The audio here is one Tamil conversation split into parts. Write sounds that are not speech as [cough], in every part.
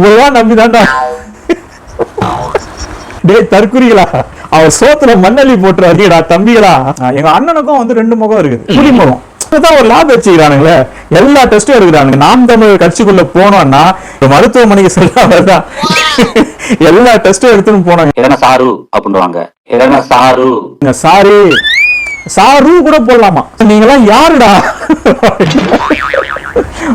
இவ்வளவுதான் நம்பிதான்டா. டேய் தற்குறிகளா? அவர் சோத்துல மண்ணள்ளி போட்டுறாருடா தம்பிகளா. எங்க அண்ணனுக்கும் வந்து ரெண்டு முகம் இருக்குது. புலி முகம். இப்பதான் ஒரு லாப் வச்சுக்கிறானுங்களே. எல்லா டெஸ்டும் எடுக்கிறானுங்க. நாம் தமிழ் கட்சிக்குள்ள போனோம்னா மருத்துவமனைக்கு செல்லாமதான் எல்லா டெஸ்டும் எடுத்துன்னு போனாங்க. எதனா சாரு அப்படின்வாங்க எதனா சாரு? சாரி. சாரு கூட போடலாமா? நீங்களாம் யாருடா?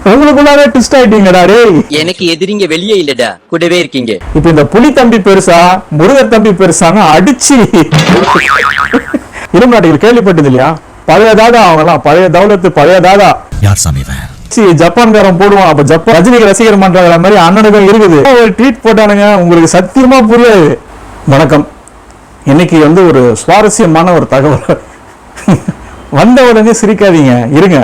உங்களுக்குள்ளாரே ட்விஸ்ட் ஆயிட்டீங்கடா டேய். எனக்கு எதிரிங்க வெளியே இல்லடா. கூடவே இருக்கீங்க. இப்ப இந்த புலி தம்பி பெருசா முருகர் தம்பி பெருசான்னு அடிச்சு. இருநாட்டிகள் கேள்விப்பட்டது இல்லையா? பழைய தாதா அவங்கலாம் பழைய தௌலத்து பழைய தாதா. யார் சாமி ஜப்பான்காரன் போடுவான் அப்ப ஜப்பான் ரஜினிக்கு ரசிகர் மன்ற மாதிரி அண்ணனுக்கும் இருக்குது. ஒரு ட்வீட் போட்டானுங்க உங்களுக்கு சத்தியமா புரியாது. வணக்கம். இன்னைக்கு வந்து ஒரு சுவாரஸ்யமான ஒரு தகவல். வந்த உடனே சிரிக்காதீங்க. இருங்க.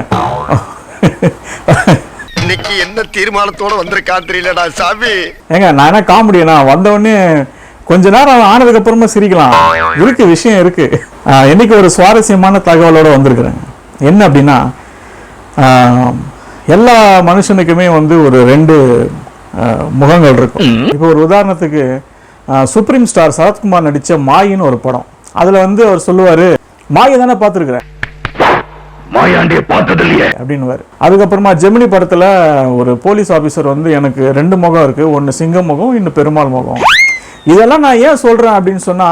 இன்னைக்கு என்ன தீர்மானத்தோட வந்திருக்கான் தெரியலடா சாமி. ஏங்க நான் என்ன காமெடினா வந்த உடனே கொஞ்ச நேரம் ஆனதுக்கு அப்புறமா சிரிக்கலாம். இருக்கு விஷயம் இருக்கு. இன்னைக்கு ஒரு சுவாரஸ்யமான தகவலோட வந்திருக்கிறேன். என்ன அப்படின்னா ஆஹ், எல்லா மனுஷனுக்குமே வந்து ஒரு ரெண்டு முகங்கள் இருக்கும். இப்போ ஒரு உதாரணத்துக்கு சுப்ரீம் ஸ்டார் சரத்குமார் நடிச்ச மாயின்னு ஒரு படம். அதுல வந்து அவர் சொல்லுவாரு மாயை தானே பார்த்துருக்குறேன் மாயாண்டிய பார்த்தது இல்லையே அதுக்கப்புறமா ஜெமினி படத்துல ஒரு போலீஸ் ஆபீசர் வந்து எனக்கு ரெண்டு முகம் இருக்கு. ஒன்னு சிங்க முகம் இன்னும் பெருமாள் முகம். இதெல்லாம் நான் ஏன் சொல்றேன் அப்படின்னு சொன்னா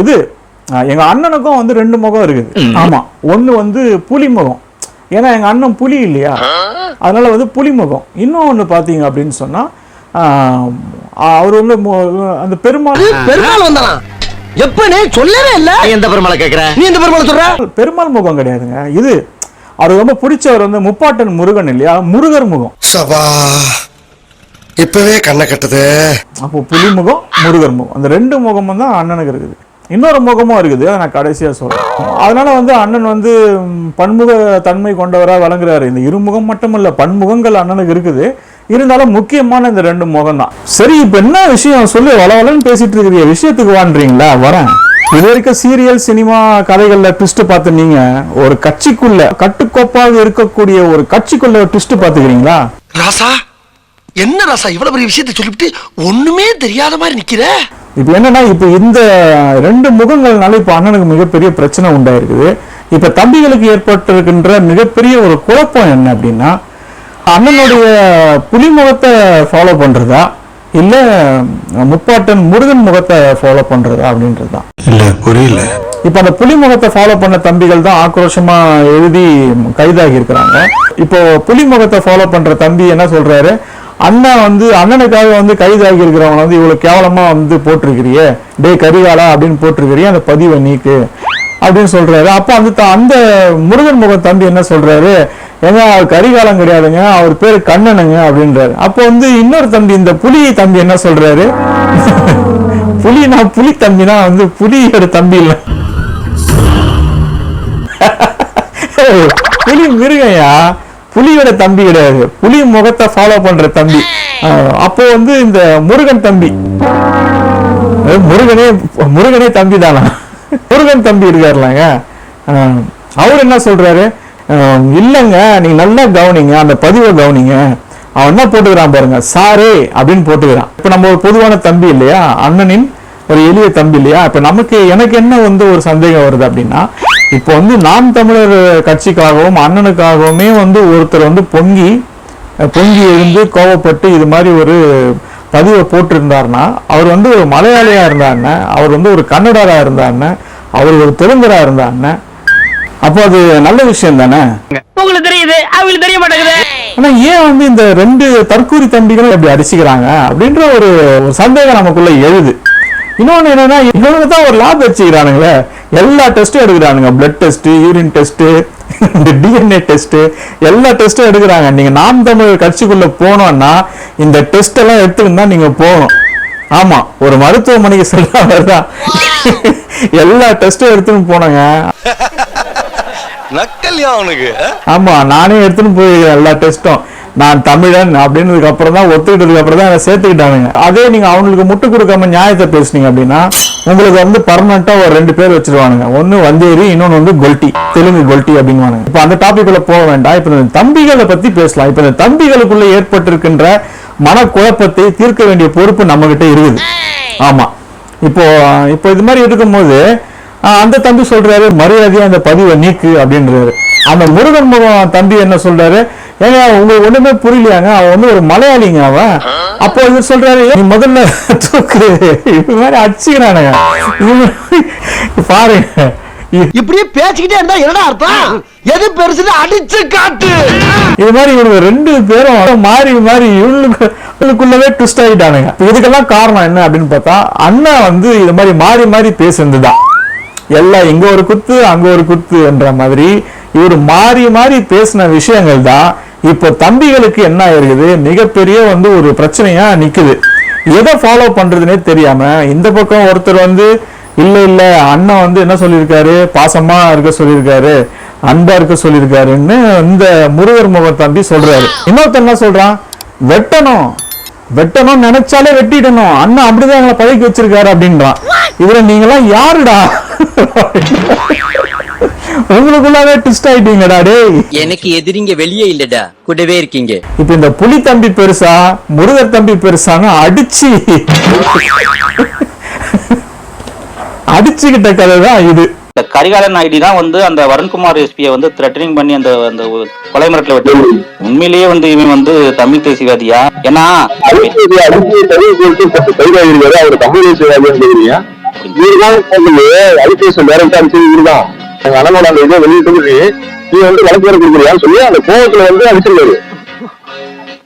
இது எங்க அண்ணனுக்கும் வந்து ரெண்டு முகம் இருக்குது. ஆமா. ஒன்னு வந்து புலி முகம். ஏன்னா எங்க அண்ணன் புலி இல்லையா? அதனால வந்து புலி முகம். இன்னும் ஒண்ணு பாத்தீங்க அப்படின்னு சொன்னா அவர் வந்து அந்த பெருமாள் பெருமாள் வந்தானா. எப்பனே சொல்லவே இல்ல? நீ எந்த பெருமாளை கேக்குற? நீ இந்த பெருமாள் சொல்ற? பெருமாள் முகம் கிடையாதுங்க. இது அவருக்கு ரொம்ப பிடிச்சவர் வந்து முப்பாட்டன் முருகன் இல்லையா? முருகர் முகம். சபா இப்பவே கண்ணை கட்டுது. அப்போ புலி முகம் முருகர் முகம். அந்த ரெண்டு முகமும் தான் அண்ணனுக்கு இருக்குது. இன்னொரு முகமும் இருக்குது. அதை நான் கடைசியா சொல்றேன். அதனால வந்து அண்ணன் வந்து பன்முக தன்மை கொண்டவரா வழங்குறாரு இந்த இருமுகம் மட்டுமல்ல பன்முகங்கள் அண்ணனுக்கு இருக்குது. இருந்தாலும் முக்கியமான இந்த ரெண்டு முகம் தான் சரி இப்ப என்ன விஷயம்? சொல்லி வளவலன்னு பேசிட்டு இருக்கிறீங்க. விஷயத்துக்கு வான்றீங்களா? வரேன். இது வரைக்கும் சீரியல் சினிமா கதைகள்ல ட்விஸ்ட் பார்த்து நீங்க ஒரு கட்சிக்குள்ள கட்டுக்கோப்பாக இருக்கக்கூடிய ஒரு கட்சிக்குள்ள ட்விஸ்ட் பாத்துக்கிறீங்களா ராசா என்ன ராசா? இவ்வளவு பெரிய விஷயத்தை சொல்லிவிட்டு ஒண்ணுமே தெரியாத மாதிரி நிக்கிற? இப்ப என்னன்னா இப்ப இந்த ரெண்டு முகங்கள்னால இப்ப அண்ணனுக்கு மிகப்பெரிய பிரச்சனை உண்டாயிருக்குது. இப்ப தம்பிகளுக்கு ஏற்பட்டிருக்கின்ற மிகப்பெரிய ஒரு குழப்பம் என்ன அப்படின்னா அண்ணனுடைய புலி முகத்தை ஃபாலோ பண்றதா? இல்ல முப்பாட்டன் முருகன் முகத்தை ஃபாலோ பண்றதா அப்படின்றதுதான் இல்ல புரியல. இப்ப அந்த புலி முகத்தை ஃபாலோ பண்ண தம்பிகள் தான் ஆக்ரோஷமா எழுதி கைதாகி இருக்கிறாங்க. இப்போ புலி முகத்தை ஃபாலோ பண்ற தம்பி என்ன சொல்றாரு? அண்ணன் வந்து அண்ணனுக்காக வந்து கைதாகி இருக்கிறவங்க வந்து இவ்வளவு கேவலமா வந்து போட்டிருக்கிறியே. டே கரிகாலா அப்படின்னு போட்டிருக்கிறியே அந்த பதிவை நீக்கு. அப்படின்னு சொல்றாரு. அப்போ அந்த அந்த முருகன் முகம் தம்பி என்ன சொல்றாரு? ஏங்க அவர் கரிகாலம் கிடையாதுங்க அவர் பேர் கண்ணனுங்க அப்படின்றாரு. அப்போ வந்து இன்னொரு தம்பி இந்த புலி தம்பி என்ன சொல்றாரு? புலினா புலி தம்பினா வந்து புலியோட தம்பி இல்லை. புலி மிருகையா புலியோட தம்பி கிடையாது. புலி முகத்தை ஃபாலோ பண்ற தம்பி. அப்போ வந்து இந்த முருகன் தம்பி. முருகனே முருகனே தம்பி தானா முருகன் தம்பி இருக்காருலாங்க. அவர் என்ன சொல்றாரு? இல்லைங்க நீங்கள் நல்லா கவனிங்க அந்த பதிவை கவனிங்க. அவன் என்ன போட்டுக்கிறான் பாருங்க சாரே அப்படின்னு போட்டுக்கிறான். இப்போ நம்ம ஒரு பொதுவான தம்பி இல்லையா அண்ணனின் ஒரு எளிய தம்பி இல்லையா இப்போ நமக்கு எனக்கு என்ன வந்து ஒரு சந்தேகம் வருது அப்படின்னா இப்போ வந்து நாம் தமிழர் கட்சிக்காகவும் அண்ணனுக்காகவுமே வந்து ஒருத்தர் வந்து பொங்கி பொங்கி எழுந்து கோவப்பட்டு இது மாதிரி ஒரு பதிவை போட்டிருந்தாருன்னா அவர் வந்து ஒரு மலையாளியா இருந்தாருன்னா அவர் வந்து ஒரு கன்னடராக இருந்தாருன்னா அவர் ஒரு தெலுங்கராக இருந்தாருன்னா அப்போ அது நல்ல விஷயம் தானே? உங்களுக்கு தெரியுது அவங்களுக்கு தெரிய மாட்டேங்குது. ஆனா ஏன் வந்து இந்த ரெண்டு தற்கூரி தம்பிகளும் இப்படி அடிச்சுக்கிறாங்க அப்படின்ற ஒரு சந்தேகம் நமக்குள்ள எழுது. இன்னொன்னு என்னன்னா இவனுக்கு தான் ஒரு லாப் வச்சுக்கிறானுங்களே. எல்லா டெஸ்ட்டும் எடுக்கிறானுங்க. Blood test urine test DNA test எல்லா டெஸ்ட்டும் எடுக்கிறாங்க. நீங்க நாம் தமிழ் கட்சிக்குள்ள போனோம்னா இந்த டெஸ்ட் எல்லாம் எடுத்துக்கிட்டு தான் நீங்க போகணும். ஆமா ஒரு மருத்துவமனைக்கு செல்லாதான் எல்லா டெஸ்ட்டும் எடுத்துன்னு போனோங்க. [laughs] நக்கல்யா அவனுக்கு ஆமா நானே எடுத்துன்னு போயிருக்கேன் எல்லா டெஸ்டும் நான் தமிழன் அப்படின்னதுக்கு அப்புறம் தான் ஒத்துக்கிட்டதுக்கு அப்புறம் தான் அதை சேர்த்துக்கிட்டானுங்க. அதே நீங்க அவங்களுக்கு முட்டு கொடுக்காம நியாயத்தை பேசுனீங்க அப்படின்னா உங்களுக்கு வந்து பர்மனண்டா ஒரு ரெண்டு பேர் வச்சிருவானுங்க. ஒன்னு வந்தேரி இன்னொன்னு வந்து கொல்ட்டி. தெலுங்கு கொல்ட்டி அப்படின்னு இப்ப அந்த டாபிக் உள்ள போக வேண்டாம். இப்ப இந்த தம்பிகளை பத்தி பேசலாம். இப்ப இந்த தம்பிகளுக்குள்ள ஏற்பட்டிருக்கின்ற மனக்குழப்பத்தை தீர்க்க வேண்டிய பொறுப்பு நம்ம கிட்ட இருக்குது. ஆமா. இப்போ இப்போ இது மாதிரி இருக்கும்போது அந்த தம்பி சொல்றாரு மரியாதையா அந்த பதிவை நீக்கு அப்படின்றாரு. அந்த முருகன் முகம் தம்பி என்ன சொல்றாரு? ஏங்க உங்களுக்கு ஒண்ணுமே புரியலையாங்க? அவன் வந்து ஒரு மலையாளிங்க அவன். அப்போ இவர் சொல்றாரு நீ முதல்ல தூக்கு. இது மாதிரி அடிச்சுக்கிறானுங்க. பாருங்க. இது- இப்படியே பேசிக்கிட்டே இருந்தா என்னடா அர்த்தம்? எது பெருசுன்னு அடிச்சு காட்டு. இது மாதிரி இவங்க ரெண்டு பேரும் மாறி மாறி இவங்களுக்கு இவங்களுக்குள்ளவே ட்விஸ்ட் ஆகிட்டானுங்க இதுக்கெல்லாம் காரணம் என்ன அப்படின்னு பார்த்தா அண்ணா வந்து இது மாதிரி மாறி மாறி பேசுனதுதான். எல்லாம் இங்க ஒரு குத்து அங்க ஒரு குத்து என்ற மாதிரி இவர் மாறி மாறி பேசின விஷயங்கள் தான் இப்போ தம்பிகளுக்கு என்ன ஆயிருக்குது? மிகப்பெரிய வந்து ஒரு பிரச்சனையா நிக்குது. எதை ஃபாலோ பண்றதுனே தெரியாம இந்த பக்கம் ஒருத்தர் வந்து இல்ல இல்ல அண்ணன் வந்து என்ன சொல்லியிருக்காரு? பாசமா இருக்க சொல்லியிருக்காரு அன்பா இருக்க சொல்லியிருக்காருன்னு இந்த முருகர் முக தம்பி சொல்றாரு. இன்னொருத்தர் என்ன சொல்றான்? வெட்டணும். வெட்டணும் நினைச்சாலே வெட்டிடணும். அண்ணன் அப்படிதான் எங்களை பழக்கி வச்சிருக்காரு அப்படின்றான். இதுல நீங்களாம் யாருடா? உங்களுக்குள்ளாவே ட்விஸ்ட் ஆயிட்டீங்கடா டேய். எனக்கு எதிரிங்க வெளியே இல்லடா. கூடவே இருக்கீங்க. இப்ப இந்த புலி தம்பி பெருசா முருகர் தம்பி பெருசான்னு அடிச்சு அடிச்சுக்கிட்ட கதை தான் இது. இந்த கரிகாலன் ஐடி தான் வந்து அந்த வருண்குமார் எஸ்பியை வந்து த்ரெட்டனிங் பண்ணி அந்த அந்த கொலை மிரட்டல விட்டு. உண்மையிலேயே வந்து இவன் வந்து தமிழ் தேசியவாதியா? ஏன்னா சொல்றீங்க இவருதான் போகுது அடிப்பேசம் டேரக்டா அடிச்சது இவருதான். எங்க அண்ணனோட அந்த இதை வெளியிட்டு வந்து நீ வந்து வழக்கு வேற கொடுக்குறியான்னு சொல்லி அந்த கோவத்துல வந்து அடிச்சிருக்காரு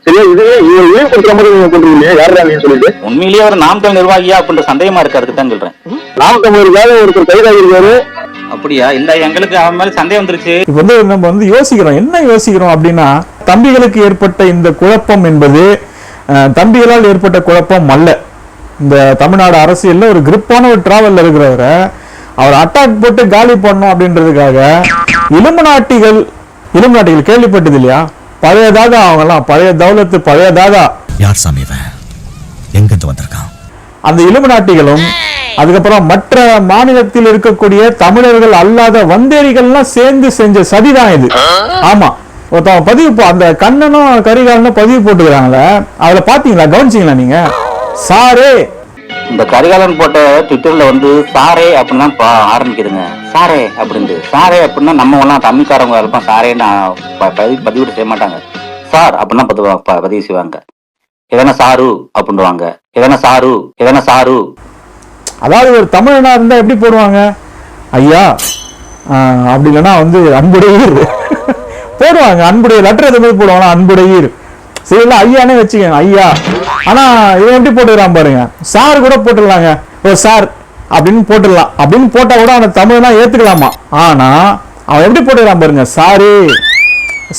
சரியா? இதுவே இவர் ஏன் கொடுக்குற மாதிரி நீங்க யாரா நீங்க சொல்லிட்டு? உண்மையிலேயே அவர் நாம் தமிழ் நிர்வாகியா அப்படின்ற சந்தேகமா இருக்கு அதுக்கு தான் சொல்றேன். நாம் தமிழருக்காக ஒருத்தர் கைதாகிருக்காரு அப்படியா? இல்ல எங்களுக்கு அவன் மேல சந்தேகம் வந்துருச்சு. இப்ப வந்து நம்ம வந்து யோசிக்கிறோம். என்ன யோசிக்கிறோம் அப்படின்னா தம்பிகளுக்கு ஏற்பட்ட இந்த குழப்பம் என்பது தம்பிகளால் ஏற்பட்ட குழப்பம் அல்ல. இந்த தமிழ்நாடு அரசியல்ல ஒரு கிரிப்பான ஒரு டிராவல்ல இருக்கிறவரை அவர் அட்டாக் போட்டு காலி பண்ணணும் அப்படின்றதுக்காக இலும்பு இலும்பு கேள்விப்பட்டது இல்லையா? பழைய தாதா அவங்கெல்லாம் பழைய தௌலத்து பழைய தாதா. யார் சாமி எங்கிருந்து வந்திருக்கான்? அந்த இலுமினாட்டிகளும் அதுக்கப்புறம் மற்ற மாநிலத்தில் இருக்கக்கூடிய தமிழர்கள் அல்லாத வந்தேரிகள்லாம் சேர்ந்து செஞ்ச சதிதான் இது. ஆமா. ஒருத்தவங்க பதிவு அந்த கண்ணனும் கரிகாலனும் பதிவு போட்டுக்கிறாங்களே அதுல பாத்தீங்களா? கவனிச்சீங்களா நீங்க? சாரே. இந்த கரிகாலன் போட்ட ட்விட்டர்ல வந்து சாரே அப்படின்னா ஆரம்பிக்குதுங்க. சாரே அப்படின்ட்டு. சாரே அப்படின்னா நம்ம எல்லாம் தமிழ்காரங்க இருப்போம் சாரேன்னு ப- பதிவு பதிவிட்டு செய்ய மாட்டாங்க. சார் அப்படின்னா பதிவு பதிவு செய்வாங்க. எதனா சாரு அப்படின்வாங்க எதனா சாரு எதனா சாரு அதாவது ஒரு தமிழனா இருந்தா எப்படி போடுவாங்க? ஐயா அப்படி இல்லைன்னா வந்து அன்புடையீர். போடுவாங்க அன்புடைய லெட்டர் எது மாதிரி போடுவாங்க அன்புடையீர். சரி இல்ல ஐயானே வச்சுக்கோங்க ஐயா. ஆனா இவன் எப்படி போட்டுக்கிறான் பாருங்க. சார் கூட போட்டுடலாங்க ஓ சார் அப்படின்னு போட்டுடலாம். அப்படின்னு போட்டா கூட அவனை தமிழ்னா ஏத்துக்கலாமா? ஆனா அவன் எப்படி போட்டுக்கிறான் பாருங்க சாரு.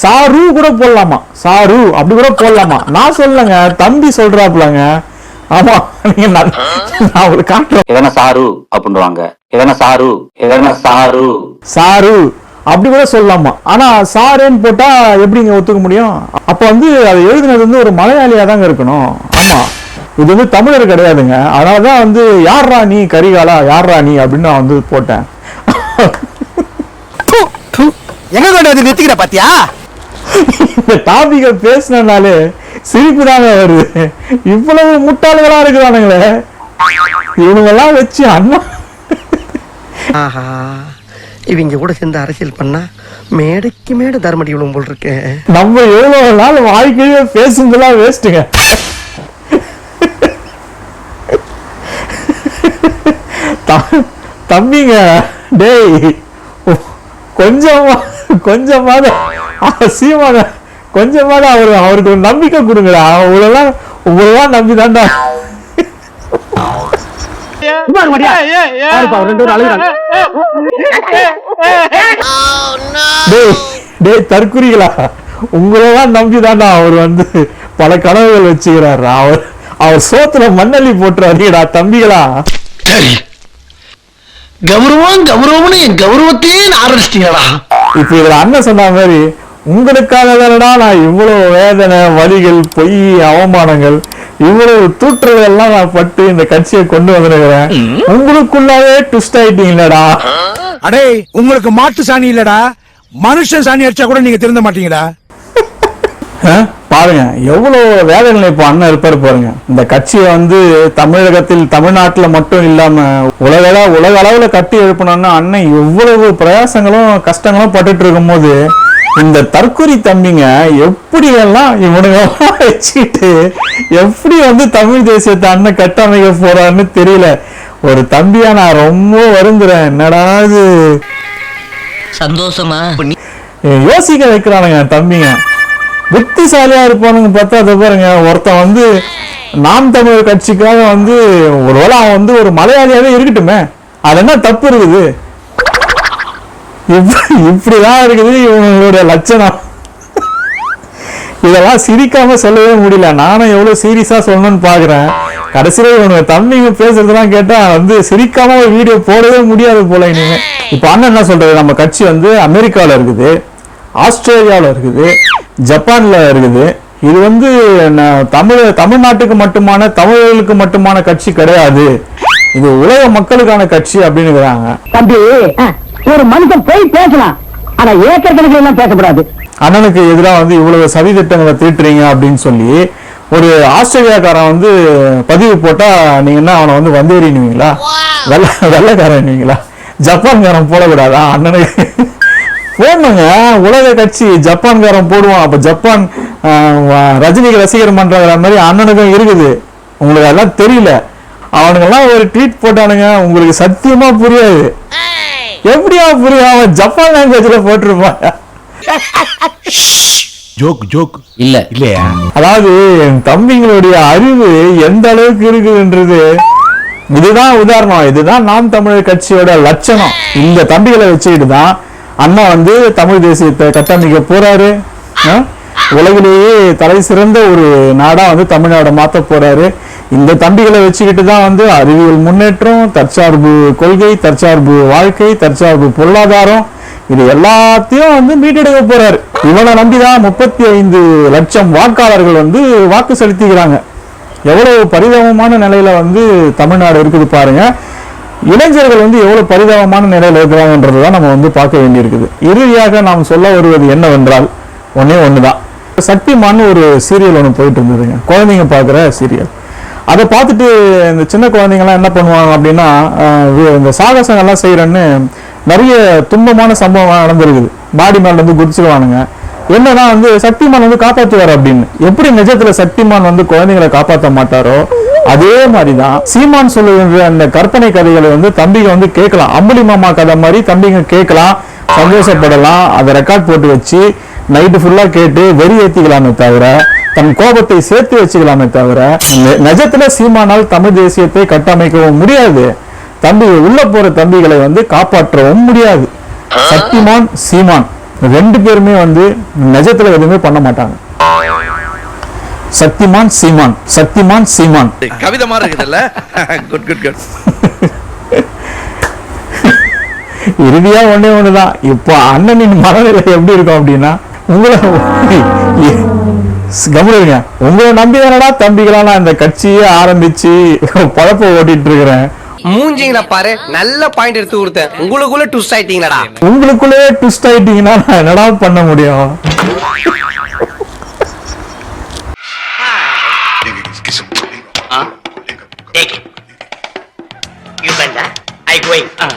சாரு கூட போடலாமா? சாரு அப்படி கூட போடலாமா? நான் சொல்லலைங்க தம்பி சொல்றாப்புலங்க. ஆமா நீங்க நான் உங்களுக்கு காட்டுறேன். எதனா சாரு அப்படின்வாங்க எதனா சாரு எதனா சாரு. சாரு அப்படி கூட சொல்லலாமா? ஆனா சாருன்னு போட்டா எப்படிங்க ஒத்துக்க முடியும்? அப்ப வந்து அதை எழுதுனது வந்து ஒரு மலையாளியா தாங்க இருக்கணும். ஆமா. இது வந்து தமிழர் கிடையாதுங்க. அதனாலதான் வந்து யார்ரா நீ கரிகாலா? யார்ரா நீ? அப்படின்னு நான் வந்து போட்டேன். எங்க கொண்டு வந்து நிறுத்திக்கிற பாத்தியா? இந்த டாபிக பேசினாலே சிரிப்பு தாங்க வருது. இவ்வளவு முட்டாள்களா இருக்கிறானுங்களே. இவனுங்கெல்லாம் வச்சு அண்ணா. ஆஹா. இவங்க கூட சேர்ந்து அரசியல் பண்ணா மேடைக்கு மேடை தர்மடி விழும் போல் இருக்கேன் நம்ம எவ்வளவு நாள் வாழ்க்கையே பேசுனதெல்லாம் வேஸ்ட்டுங்க தம்பிங்க டேய் கொஞ்சமா கொஞ்சமாவது சீமான கொஞ்சமாவது அவரு அவருக்கு ஒரு நம்பிக்கை கொடுங்கடா. உங்களெல்லாம் உங்களெல்லாம் நம்பி தான்டா டேய் டேய் தற்குறிகளா. உங்களெல்லாம் நம்பி தான்டா அவர் வந்து பல கனவுகள் வச்சுக்கிறாரு. அவர் அவர் சோத்துல மண்ணள்ளி போட்டுறாருடா தம்பிகளா. சரி கௌரவம் கௌரவம்னு என் கௌரவத்தையே ஆரம்பிச்சிட்டீங்களா இப்ப இதுல அண்ணன் சொன்ன மாதிரி உங்களுக்காக தானடா நான் இவ்வளவு வேதனை வலிகள் பொய் அவமானங்கள் இவ்வளவு தூற்றல் எல்லாம் நான் பட்டு இந்த கட்சியை கொண்டு வந்திருக்கிறேன். உங்களுக்குள்ளாவே ட்விஸ்ட் ஆயிட்டீங்களடா. அடே உங்களுக்கு மாட்டு சாணி இல்லடா. மனுஷன் சாணி அடிச்சா கூட நீங்க திருந்த மாட்டீங்கடா அஹ், பாருங்க எவ்வளவு வேதனையில இப்போ அண்ணன் இருப்பாரு பாருங்க. இந்த கட்சியை வந்து தமிழகத்தில் தமிழ்நாட்டுல மட்டும் இல்லாம உலக உலக அளவுல கட்டி எழுப்பணும்னா அண்ணன் எவ்வளவு பிரயாசங்களும் கஷ்டங்களும் பட்டுட்டு இருக்கும்போது இந்த தற்கொலை தம்பிங்க எப்படி எல்லாம் இவனுங்க வச்சுக்கிட்டு எப்படி வந்து தமிழ் தேசியத்தை அண்ணன் கட்டமைக்க போறான்னு தெரியல. ஒரு தம்பியா நான் ரொம்ப வருந்துறேன். என்னடா இது? சந்தோஷமா? யோசிக்க வைக்கிறானுங்க தம்பிங்க. புத்திசாலியா இருப்பானுங்க பார்த்தா அதை பாருங்க ஒருத்தன் வந்து நாம் தமிழர் கட்சிக்காக வந்து ஒருவேளை அவன் வந்து ஒரு மலையாளியாவே இருக்கட்டுமே. அது என்ன தப்பு இருக்குது? இப்ப- இப்படிதான் இருக்குது இவங்களோட லட்சணம். இதெல்லாம் சிரிக்காம சொல்லவே முடியல. நானும் எவ்வளோ சீரியஸாக சொல்லணும்னு பார்க்குறேன் கடைசியில் இவனுக்கு தம்பிங்க பேசுறதுலாம் கேட்டால் வந்து சிரிக்காம ஒரு வீடியோ போடவே முடியாது போல இனிமேல் இப்போ அண்ணன் என்ன சொல்றது நம்ம கட்சி வந்து அமெரிக்காவில் இருக்குது ஆஸ்திரேலியாவில் இருக்குது ஜப்பானில் இருக்குது. இது வந்து தமிழ் தமிழ்நாட்டுக்கு மட்டுமான தமிழர்களுக்கு மட்டுமான கட்சி கிடையாது. இது உலக மக்களுக்கான கட்சி அப்படின்னு இருக்கிறாங்க. தம்பி ஒரு மனுஷன் போய் பேசலாம். ஆனா ஏக்கர் கணக்கில் எல்லாம் பேசக்கூடாது. அண்ணனுக்கு எதிராக வந்து இவ்வளவு சதி திட்டங்களை தீட்டுறீங்க அப்படின்னு சொல்லி ஒரு ஆஸ்திரேலியாக்காரன் வந்து பதிவு போட்டா நீங்க என்ன அவனை வந்து வந்தேறினுவீங்களா வெள்ள வெள்ளைக்காரன்வீங்களா ஜப்பான்காரன் போடக்கூடாதா அண்ணனுக்கு போடணுங்க. உலக கட்சி ஜப்பான்காரன் போடுவான். அப்ப ஜப்பான் ரஜினிக்கு ரசிகர் மன்றங்கிற மாதிரி அண்ணனுக்கும் இருக்குது. உங்களுக்கு அதெல்லாம் தெரியல. அவனுங்கெல்லாம் ஒரு ட்வீட் போட்டானுங்க. உங்களுக்கு சத்தியமா புரியாது. எப்படியா புரியும்? அவன் ஜப்பான் லாங்குவேஜ்ல போட்டிருப்பான். Joke joke. இல்ல. இல்லையா? அதாவது என் தம்பிங்களுடைய அறிவு எந்த அளவுக்கு இருக்குதுன்றது இதுதான் உதாரணம். இதுதான் நாம் தமிழர் கட்சியோட லட்சணம். இந்த தம்பிகளை வச்சுக்கிட்டு தான் அண்ணா வந்து தமிழ் தேசியத்தை கட்டமைக்க போறாரு? உலகிலேயே தலை சிறந்த ஒரு நாடா வந்து தமிழ்நாட மாத்த போறாரு. இந்த தம்பிகளை வச்சுக்கிட்டு தான் வந்து அறிவியல் முன்னேற்றம் தற்சார்பு கொள்கை தற்சார்பு வாழ்க்கை தற்சார்பு பொருளாதாரம் இது எல்லாத்தையும் வந்து மீட்டெடுக்க போறாரு. இவனை நம்பிதான் முப்பத்தி ஐந்து லட்சம் வாக்காளர்கள் வந்து வாக்கு செலுத்திக்கிறாங்க. எவ்வளவு பரிதாபமான நிலையில வந்து தமிழ்நாடு இருக்குது பாருங்க. இளைஞர்கள் வந்து எவ்வளவு பரிதாபமான நிலையில இருக்கிறாங்கன்றது தான் நம்ம வந்து பார்க்க வேண்டியிருக்குது. இறுதியாக நாம் சொல்ல வருவது என்னவென்றால் ஒன்னே ஒண்ணுதான். சக்திமான்னு ஒரு சீரியல் ஒன்று போயிட்டு இருந்ததுங்க. குழந்தைங்க பார்க்குற சீரியல். அதை பார்த்துட்டு இந்த சின்ன குழந்தைங்கலாம் என்ன பண்ணுவாங்க அப்படின்னா இந்த சாகசங்கள்லாம் செய்கிறேன்னு நிறைய துன்பமான சம்பவம் நடந்திருக்குது. பாடி மேல வந்து குதிச்சிருவானுங்க. என்னன்னா வந்து சக்திமான் வந்து காப்பாற்றுவார் அப்படின்னு. எப்படி நிஜத்துல சக்திமான் வந்து குழந்தைங்களை காப்பாற்ற மாட்டாரோ அதே மாதிரிதான் சீமான் சொல்லுகின்ற அந்த கற்பனை கதைகளை வந்து தம்பிங்க வந்து கேட்கலாம். அம்புலி மாமா கதை மாதிரி தம்பிங்க கேட்கலாம் சந்தோஷப்படலாம் அதை ரெக்கார்ட் போட்டு வச்சு நைட்டு ஃபுல்லாக கேட்டு வெறி ஏற்றிக்கலாமே தவிர தன் கோபத்தை சேர்த்து வச்சுக்கலாமே தவிர நிஜத்துல சீமானால் தமிழ் தேசியத்தை கட்டமைக்கவும் முடியாது. தம்பி உள்ள போற தம்பிகளை வந்து காப்பாற்றவும் முடியாது. சக்திமான் சீமான். ரெண்டு பேருமே வந்து நிஜத்துல எதுவுமே பண்ண மாட்டாங்க. சக்திமான் சீமான். சக்திமான் சீமான். கவிதை மாதிரி இருக்குதுல்ல? குட் குட் குட் இறுதியா ஒண்ணே ஒண்ணுதான். இப்போ அண்ணனின் மனநிலை எப்படி இருக்கும் அப்படின்னா உங்களை கவனிங்க உங்களை நம்பி தானடா தம்பிகளா நான் இந்த கட்சியே ஆரம்பிச்சு பழப்ப ஓட்டிட்டு இருக்கிறேன். மூஞ்சிங்கள பாரு நல்ல பாயிண்ட் எடுத்து கொடுத்தேன். உங்களுக்குள்ள ட்விஸ்ட் ஆயிட்டீங்களடா. உங்களுக்குள்ளே ட்விஸ்ட் ஆயிட்டீங்கன்னா நான் என்னடா பண்ண முடியும். I going.